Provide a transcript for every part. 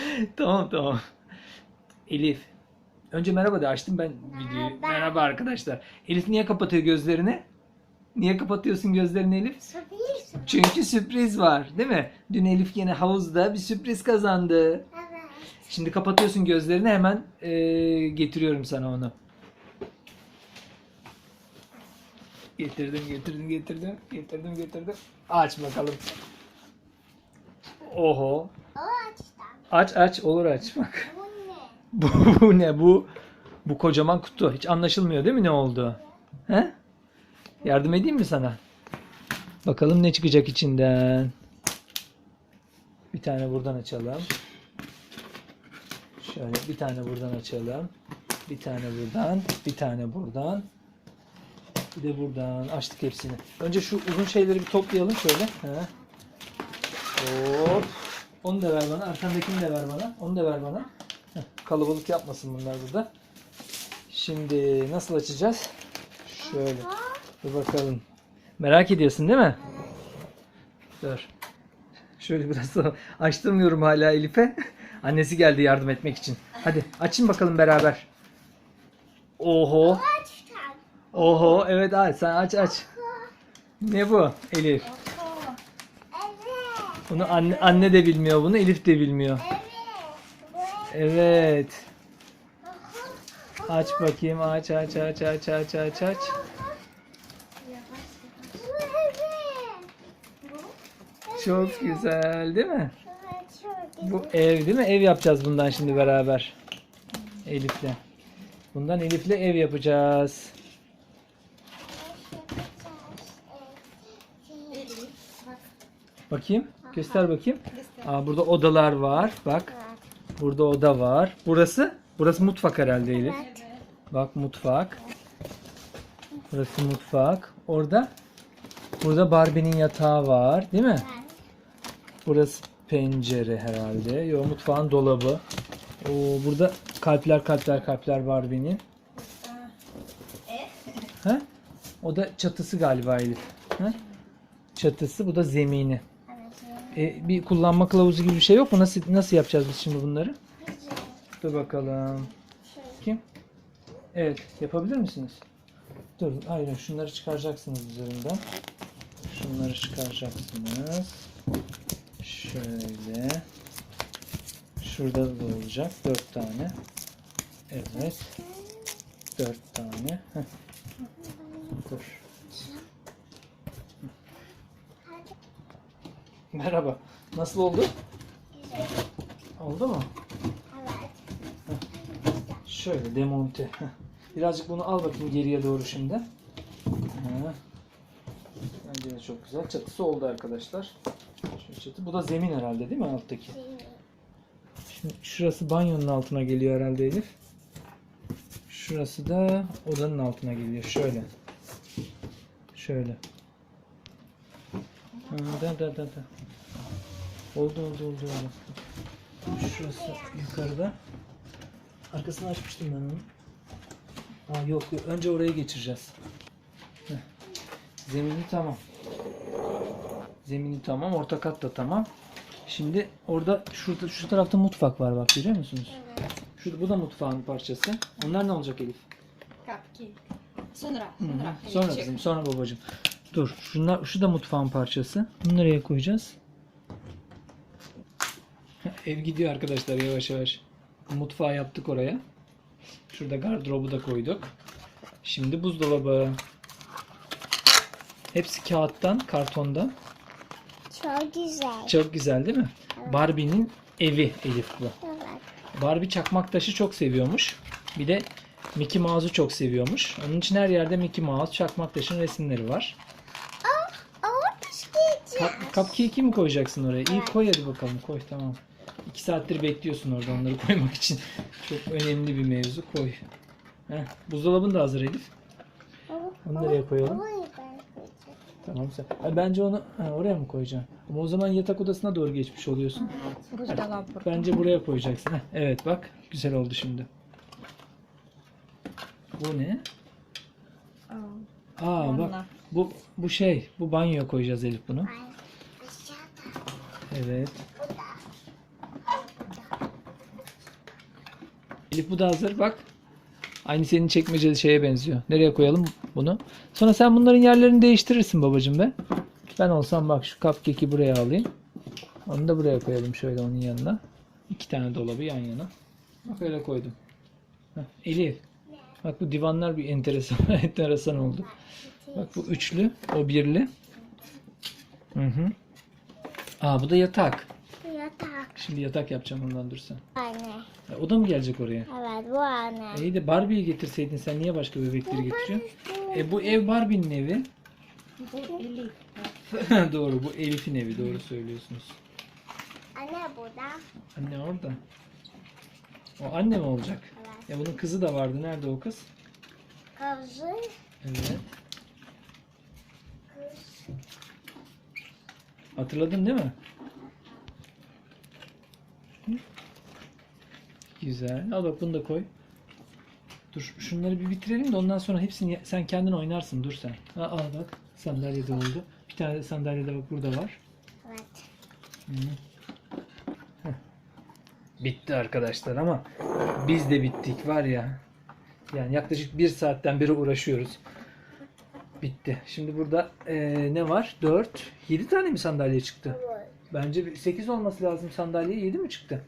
tamam tamam. Elif. Önce merhaba de açtım ben videoyu. Merhaba. Merhaba arkadaşlar. Elif niye kapatıyor gözlerini? Niye kapatıyorsun gözlerini Elif? Sürpriz. Çünkü sürpriz var değil mi? Dün Elif yine havuzda bir sürpriz kazandı. Evet. Şimdi kapatıyorsun gözlerini hemen eee, getiriyorum sana onu. Getirdim getirdim getirdim getirdim getirdim. Aç bakalım. Oho. Aç aç olur aç bak. Bu ne? Bu, bu ne bu? Bu kocaman kutu. Hiç anlaşılmıyor değil mi ne oldu? He? Yardım edeyim mi sana? Bakalım ne çıkacak içinden. Bir tane buradan açalım. Şöyle bir tane buradan açalım. Bir tane buradan, bir tane buradan. Bir de buradan açtık hepsini. Önce şu uzun şeyleri bir toplayalım şöyle. He. Hop. Onu da ver bana. Arkandakini de ver bana. Onu da ver bana. Heh, Kalabalık yapmasın bunlar burada. Şimdi nasıl açacağız? Şöyle. Dur bakalım. Merak ediyorsun değil mi? Dur. Şöyle biraz daha açtırmıyorum hala Elif'e. Annesi geldi yardım etmek için. Hadi açın bakalım beraber. Oho. Oho. Evet aç. Sen aç aç. Ne bu Elif? Bunu anne, anne de bilmiyor bunu. Elif de bilmiyor. Evet. Aç bakayım. Aç aç aç aç aç aç aç. Çok güzel değil mi? Bu ev değil mi? Ev yapacağız bundan şimdi beraber. Elif'le. Bundan Elif'le ev yapacağız. Bakayım. Göster bakayım. Aa, burada odalar var. Bak. Burada oda var. Burası? Burası mutfak herhalde Elif. Bak mutfak. Burası mutfak. Orada Burada Barbie'nin yatağı var, değil mi? Burası pencere herhalde. Yo mutfağın dolabı. Oo, burada kalpler kalpler kalpler Barbie'nin. Ha? O da çatısı galiba Elif. Ha? Çatısı, bu da zemini. E, bir kullanma kılavuzu gibi bir şey yok mu? Nasıl nasıl yapacağız biz şimdi bunları? Dur bakalım. Kim? Evet, yapabilir misiniz? Dur, hayır, şunları çıkaracaksınız üzerinden. Şunları çıkaracaksınız. Şöyle. Şurada da olacak. Dört tane. Evet. Dört tane. Heh. Dur. Merhaba. Nasıl oldu? Oldu mu? Evet. Şöyle demonte. Heh. Birazcık bunu al bakayım geriye doğru şimdi. Ha. Bence de çok güzel. Çatısı oldu arkadaşlar. Şu çatı. Bu da zemin herhalde değil mi alttaki? Şimdi şurası banyonun altına geliyor herhalde Elif. Şurası da odanın altına geliyor. Şöyle. Şöyle. Da da da da. Oldu oldu oldu oldu. Şurası yukarıda. Arkasını açmıştım ben onu. Aa, yok yok. Önce oraya geçireceğiz. Heh. Zemini tamam. Zemini tamam. Orta kat da tamam. Şimdi orada şurada şu tarafta mutfak var bak görüyor musunuz? Şurada bu da mutfağın parçası. Onlar ne olacak Elif? Kapki. Sonra. Hı hı. Sonra. Sonra kızım, sonra babacığım. Dur, şunlar, şu da mutfağın parçası. Bunu nereye koyacağız? Ev gidiyor arkadaşlar yavaş yavaş. Mutfağı yaptık oraya. Şurada gardırobu da koyduk. Şimdi buzdolabı. Hepsi kağıttan, kartondan. Çok güzel. Çok güzel değil mi? Barbie'nin evi Elif bu. Evet. Barbie çakmak taşı çok seviyormuş. Bir de Mickey Mouse'u çok seviyormuş. Onun için her yerde Mickey Mouse, çakmak taşın resimleri var. Ama bisküvit. Kap, cupcake'i mi koyacaksın oraya? İyi koy hadi bakalım koy tamam. İki saattir bekliyorsun orada onları koymak için. Çok önemli bir mevzu koy. Heh, buzdolabın da hazır Elif. Onu nereye koyalım? Tamam sen. Ha, bence onu ha, oraya mı koyacaksın? Ama o zaman yatak odasına doğru geçmiş oluyorsun. Buzdolabı. Bence buraya koyacaksın. Heh, evet bak güzel oldu şimdi. Bu ne? Aa, bak bu bu şey bu banyoya koyacağız Elif bunu. Evet. Elif bu da hazır bak. Aynı senin çekmeceli şeye benziyor. Nereye koyalım bunu? Sonra sen bunların yerlerini değiştirirsin babacığım be. Ben olsam bak şu cupcake'i buraya alayım. Onu da buraya koyalım şöyle onun yanına. İki tane dolabı yan yana. Bak öyle koydum. Heh, Elif. Bak bu divanlar bir enteresan, enteresan oldu. Bak bu üçlü, o birli. Hı hı. Aa bu da yatak. Şimdi yatak yapacağım ondan dursan. Anne. E, o da mı gelecek oraya? Evet bu anne. İyi de Barbie'yi getirseydin sen niye başka bebekleri getiriyorsun? E bu ev Barbie'nin evi. Bu Elif. doğru bu Elif'in evi doğru söylüyorsunuz. Anne burada. Anne orada. O anne mi olacak? Evet. Ya bunun kızı da vardı. Nerede o kız? Kızı. Evet. Kız. Hatırladın değil mi? Güzel. Al bak bunu da koy. Dur şunları bir bitirelim de ondan sonra hepsini sen kendin oynarsın. Dur sen. Aa, al bak. Sandalye de oldu. Bir tane de sandalye de bak burada var. Evet. Hı. Bitti arkadaşlar ama biz de bittik var ya. Yani yaklaşık bir saatten beri uğraşıyoruz. Bitti. Şimdi burada eee, ne var? 4, 7 tane mi sandalye çıktı? Evet. Bence 8 olması lazım sandalye 7 mi çıktı?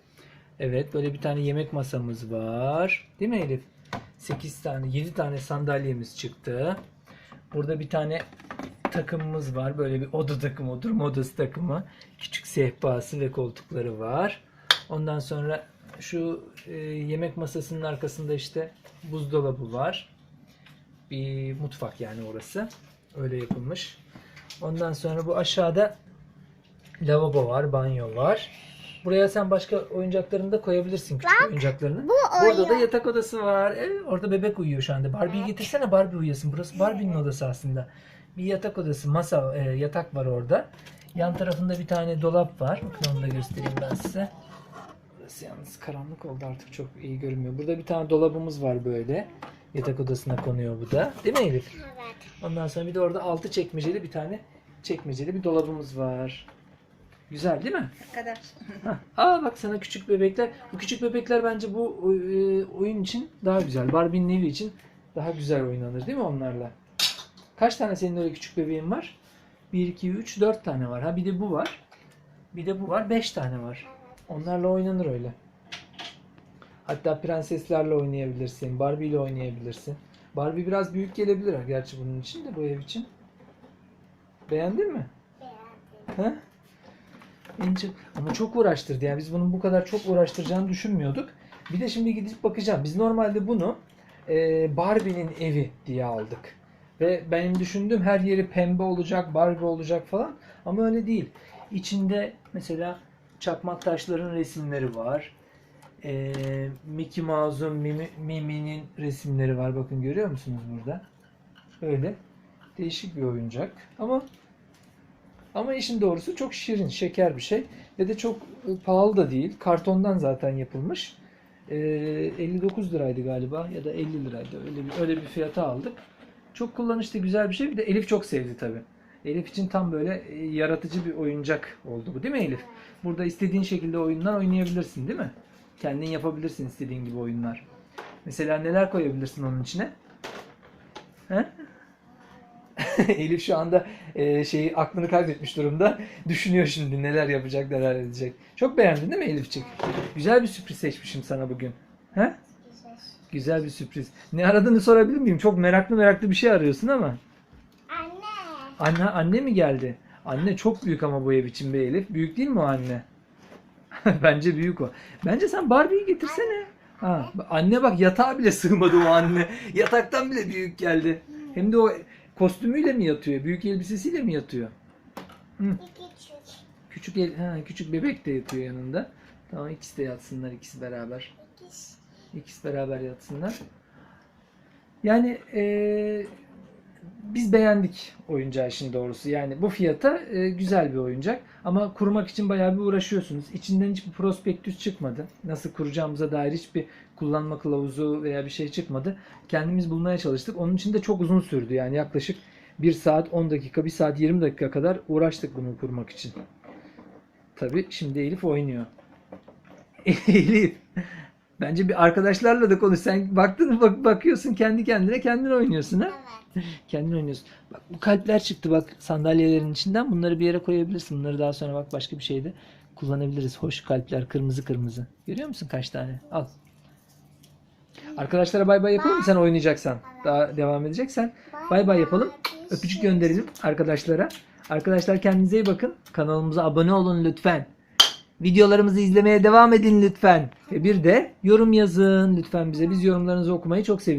Evet böyle bir tane yemek masamız var. Değil mi Elif? 8 tane 7 tane sandalyemiz çıktı. Burada bir tane takımımız var. Böyle bir oda takımı, oturma odası takımı. Küçük sehpası ve koltukları var. Ondan sonra şu e, yemek masasının arkasında işte buzdolabı var. Bir mutfak yani orası. Öyle yapılmış. Ondan sonra bu aşağıda lavabo var, banyo var. Buraya sen başka oyuncaklarını da koyabilirsin küçük oyuncaklarını. Bu Burada da oyun. yatak odası var. Evet, orada bebek uyuyor şu anda. Barbie'yi getirsene Barbie uyuyorsun. Burası Barbie'nin odası aslında. Bir yatak odası, masa, e, yatak var orada. Yan tarafında bir tane dolap var. Bakın onu da göstereyim ben size. Burası yalnız karanlık oldu artık çok iyi görünmüyor. Burada bir tane dolabımız var böyle. Yatak odasına konuyor bu da. Değil mi Elif? Evet. Ondan sonra bir de orada altı çekmeceli bir tane çekmeceli bir dolabımız var. Güzel değil mi? kadar. Hah. Aa bak sana küçük bebekler. Bu küçük bebekler bence bu e, oyun için daha güzel. Barbie'nin evi için daha güzel oynanır değil mi onlarla? Kaç tane senin öyle küçük bebeğin var? 1, 2, 3, 4 tane var. Ha bir de bu var. Bir de bu var. 5 tane var. Onlarla oynanır öyle. Hatta prenseslerle oynayabilirsin. Barbie ile oynayabilirsin. Barbie biraz büyük gelebilir gerçi bunun için de bu ev için. Beğendin mi? Beğendim. Ha? İnce. Ama çok uğraştırdı. Yani biz bunun bu kadar çok uğraştıracağını düşünmüyorduk. Bir de şimdi gidip bakacağım. Biz normalde bunu e, Barbie'nin evi diye aldık. Ve benim düşündüğüm her yeri pembe olacak, Barbie olacak falan. Ama öyle değil. İçinde mesela çakmak taşların resimleri var. E, Mickey Mouse'un, Mimi, Mimi'nin resimleri var. Bakın görüyor musunuz burada? Öyle. Değişik bir oyuncak. Ama ama işin doğrusu çok şirin, şeker bir şey. Ve de çok e, pahalı da değil. Kartondan zaten yapılmış. Ee, 59 liraydı galiba ya da 50 liraydı. Öyle bir, öyle bir fiyata aldık. Çok kullanışlı, güzel bir şey. Bir de Elif çok sevdi tabii. Elif için tam böyle e, yaratıcı bir oyuncak oldu bu değil mi Elif? Burada istediğin şekilde oyunlar oynayabilirsin değil mi? Kendin yapabilirsin istediğin gibi oyunlar. Mesela neler koyabilirsin onun içine? He? Elif şu anda e, şeyi aklını kaybetmiş durumda. Düşünüyor şimdi neler yapacak, neler edecek. Çok beğendin değil mi Elifçik? Güzel bir sürpriz seçmişim sana bugün. He? Güzel. Bir sürpriz. Ne aradığını sorabilir miyim? Çok meraklı meraklı bir şey arıyorsun ama. Anne. Anne anne mi geldi? Anne çok büyük ama bu ev için be Elif. Büyük değil mi o anne? Bence büyük o. Bence sen Barbie'yi getirsene. Ha, anne bak yatağa bile sığmadı o anne. Yataktan bile büyük geldi. Hem de o kostümüyle mi yatıyor? Büyük elbisesiyle mi yatıyor? İki küçük. Küçük el, ha, küçük bebek de yatıyor yanında. Tamam ikisi de yatsınlar ikisi beraber. İkiz. İkisi beraber yatsınlar. Yani eee, biz beğendik oyuncağı işin doğrusu. Yani bu fiyata e, güzel bir oyuncak. Ama kurmak için bayağı bir uğraşıyorsunuz. İçinden hiçbir prospektüs çıkmadı. Nasıl kuracağımıza dair hiçbir kullanma kılavuzu veya bir şey çıkmadı. Kendimiz bulmaya çalıştık. Onun için de çok uzun sürdü. Yani yaklaşık 1 saat 10 dakika, 1 saat 20 dakika kadar uğraştık bunu kurmak için. Tabii şimdi Elif oynuyor. Elif. Bence bir arkadaşlarla da konuş. Sen baktın bak bakıyorsun kendi kendine kendin oynuyorsun ha? Evet. Kendin oynuyorsun. Bak bu kalpler çıktı bak sandalyelerin içinden. Bunları bir yere koyabilirsin. Bunları daha sonra bak başka bir şeyde kullanabiliriz. Hoş kalpler kırmızı kırmızı. Görüyor musun kaç tane? Al. Arkadaşlara bay bay yapalım mı sen oynayacaksan? Daha devam edeceksen. Bay bay yapalım. Öpücük gönderelim arkadaşlara. Arkadaşlar kendinize iyi bakın. Kanalımıza abone olun lütfen. Videolarımızı izlemeye devam edin lütfen. Ve bir de yorum yazın lütfen bize. Biz yorumlarınızı okumayı çok seviyoruz.